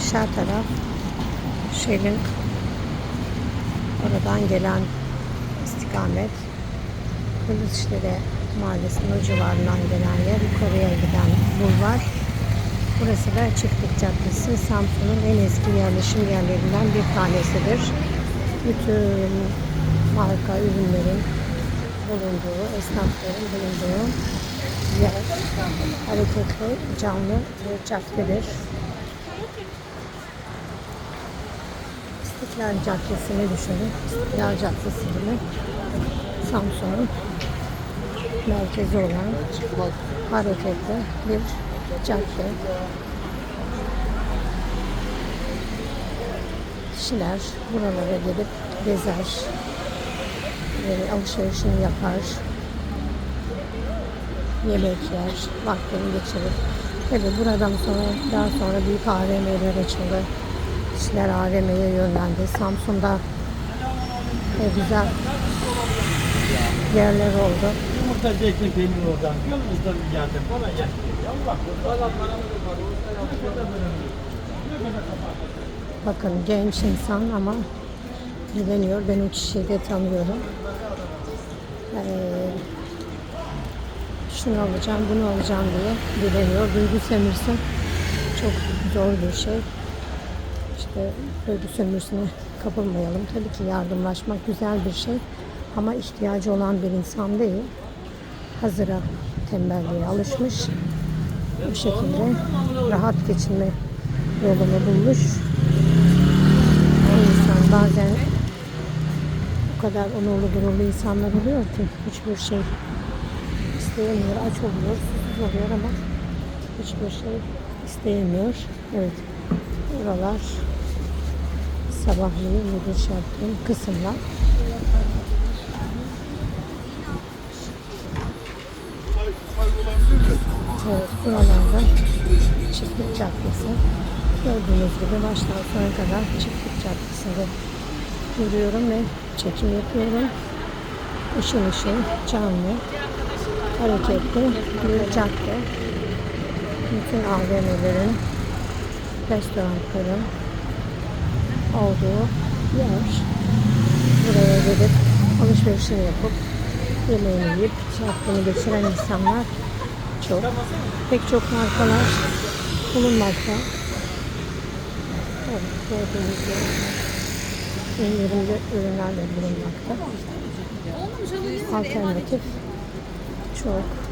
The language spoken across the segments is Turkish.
aşağı taraf Şel'in oradan gelen istikamet Kılıçdere Mahallesi'nin o civarından gelen yer yukarıya giden bulvar. Burası da Çiftlik Caddesi. Samsun'un en eski yerleşim yerlerinden bir tanesidir. Bütün marka ürünlerin bulunduğu, esnafların bulunduğu yer. Hareketli, canlı bir caddedir. İstiklal Caddesi'ni düşünün. İstiklal Caddesi gibi Samsun'un merkezi olan hareketli bir cadde. Kişiler buralara gelip gezer, ve alışverişini yapar, yemek yer, vaktini geçirir. Tabi buradan sonra daha sonra büyük AVM'ler açıldı. Kişiler AVM'ye yönlendi. Samsun'da e, güzel yerler oldu. Yumurta zeytin peynir oradan. Yolumuzdan bir geldim. Bana gel. Allah Allah Bakın genç insan ama bileniyor. Ben o kişiyi de tanıyorum. Ee, şunu alacağım, bunu alacağım diye bileniyor. Duygu sömürsün çok zor bir şey. İşte duygu sömürüsüne kapılmayalım. Tabii ki yardımlaşmak güzel bir şey. Ama ihtiyacı olan bir insan değil. Hazıra tembelliğe alışmış. Bu şekilde rahat geçinme yolunu bulmuş. O insan bazen o kadar onurlu gururlu insanlar oluyor ki hiçbir şey isteyemiyor, aç oluyor, susuz oluyor ama hiçbir şey isteyemiyor. Evet, buralar sabahleyin yürüyüş yaptığım kısımlar. Evet, buralarda Çiftlik Caddesi. Gördüğünüz gibi baştan sona kadar Çiftlik Caddesi'nde yürüyorum ve çekim yapıyorum. Işıl ışıl, canlı, hareketli bir cadde. Bütün AVM'lerin, restoranların olduğu yer. Buraya gelip alışverişini yapıp yemeğini yiyip vaktini geçiren insanlar çok. Pek çok markalar bulunmakta. Evet, gördüğünüz gibi indirimli ürünler de bulunmakta. Alternatif çok.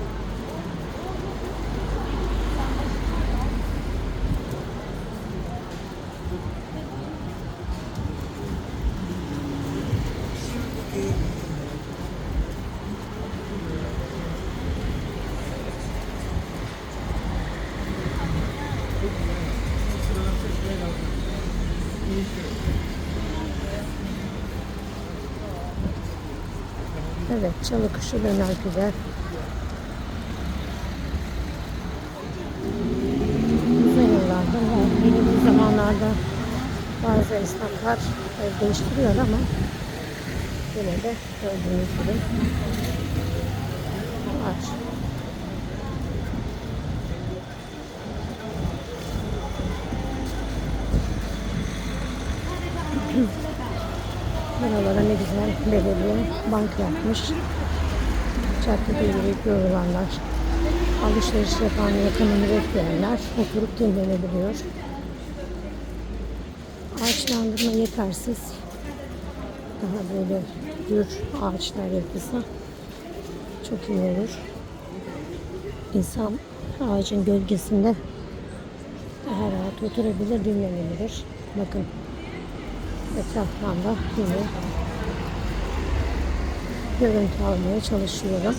Evet, çalı kuşu döner güzel. Uzun yıllardır var. Belirli zamanlarda bazı esnaflar değiştiriyor ama yine de gördüğünüz gibi var. Buralara ne güzel belediye bank yapmış. Caddede yürüyüp yorulanlar, alışveriş yapan, yakınını bekleyenler oturup dinlenebiliyor. Ağaçlandırma yetersiz. Daha böyle gür ağaçlar yapılsa çok iyi olur. İnsan ağacın gölgesinde daha rahat oturabilir, dinlenebilir. Bakın etraftan da yine görüntü almaya çalışıyorum.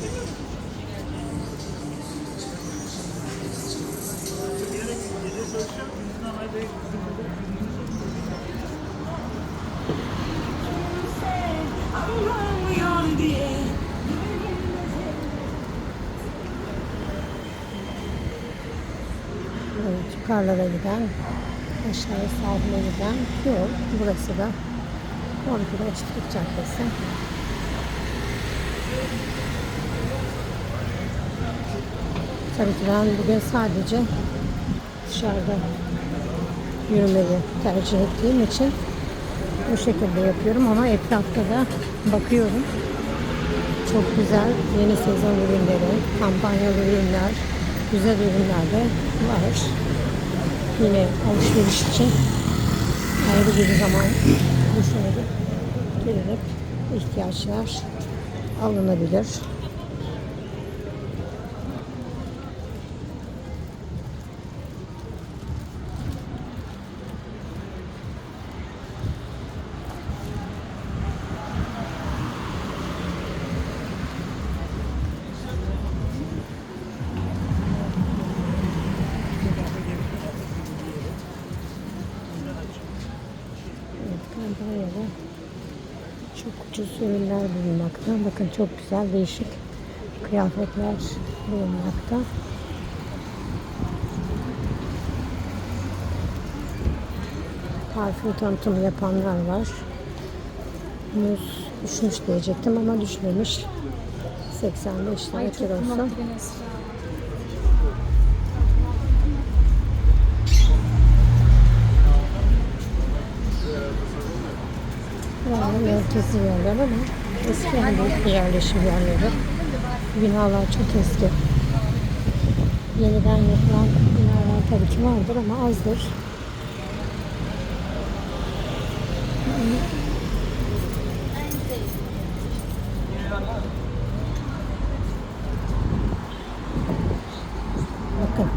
Evet, yukarılara giden, aşağıya sahile giden yol. Burası da Korkulu Çiftlik Caddesi. Tabii ki ben bugün sadece dışarıda yürümeyi tercih ettiğim için bu şekilde yapıyorum ama etrafta da bakıyorum. Çok güzel yeni sezon ürünleri, kampanyalı ürünler, güzel ürünler de var. Yine alışveriş için ayrı bir zaman düşünülüp gelinip ihtiyaçlar alınabilir. Çok ucuz ürünler bulunmakta. Bakın çok güzel değişik kıyafetler bulunmakta. Parfüm tanıtımı yapanlar var. Muz düşmüş diyecektim ama düşmemiş. 85 lira kilosu. Merkezi yerler ama eski halde yerleşim yerleri. Binalar çok eski. Yeniden yapılan binalar tabii ki vardır ama azdır. Bakın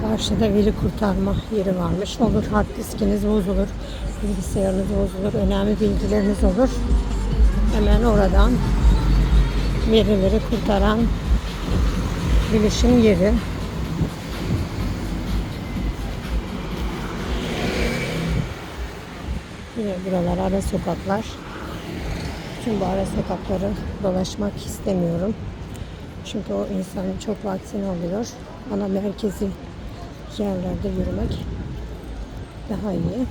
karşıda veri kurtarma yeri varmış. Olur hard diskiniz bozulur, bilgisayarınız bozulur, önemli bilgileriniz olur. Hemen oradan verileri kurtaran bilişim yeri. Yine buralar ara sokaklar. Tüm bu ara sokakları dolaşmak istemiyorum. Çünkü o insanın çok vaktini alıyor. Ana merkezi yerlerde yürümek daha iyi.